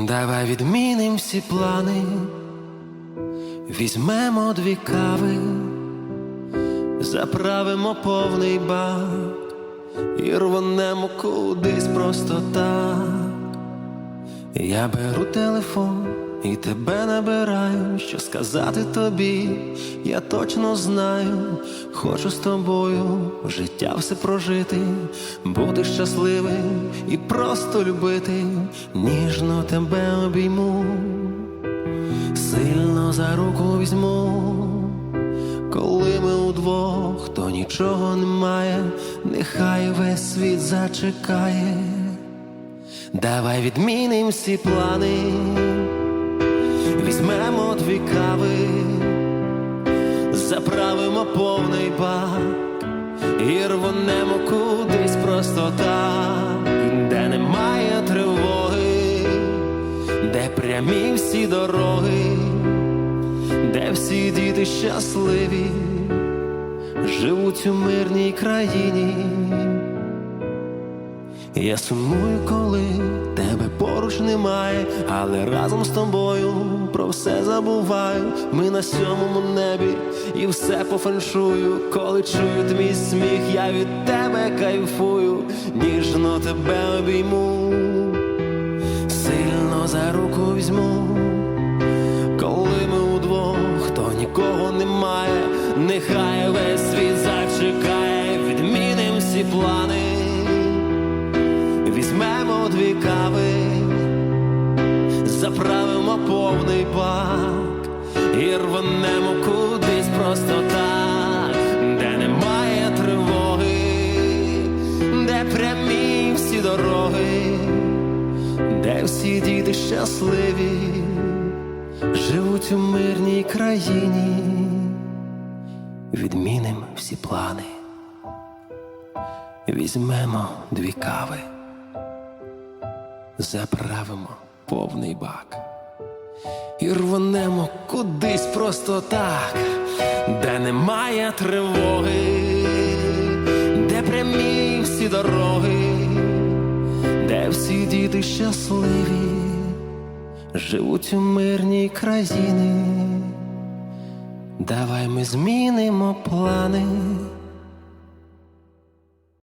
Давай відміним всі плани, візьмемо дві кави, заправимо повний бак. І рванемо кудись просто так. Я беру телефон і тебе набираю, що сказати тобі, я точно знаю, хочу з тобою життя все прожити, бути щасливим і просто любити, ніжно тебе обійму, сильно за руку візьму. Коли ми удвох, то нічого немає, нехай весь світ зачекає. Давай відміним всі плани, візьмемо дві кави, заправимо повний бак. І рванемо кудись просто так, де немає тривоги, де прямі всі дороги, де всі діти щасливі, живуть у мирній країні. Я сумую, коли тебе поруч немає, але разом з тобою про все забуваю. Ми на сьомому небі і все по феншую. Коли чую твій сміх, я від тебе кайфую, ніжно тебе обійму, сильно за руку візьму. Коли ми удвох, то нікого немає, нехай весь світ зачекає, відміним всі плани. Дві кави, заправимо повний бак і рванемо кудись просто так, де немає тривоги, де прямі всі дороги, де всі діти щасливі, живуть у мирній країні, відміним всі плани. Візьмемо дві кави заправимо повний бак і рванемо кудись просто так, де немає тривоги, де прямі всі дороги, де всі діти щасливі, живуть у мирній країні. Давай ми змінимо плани.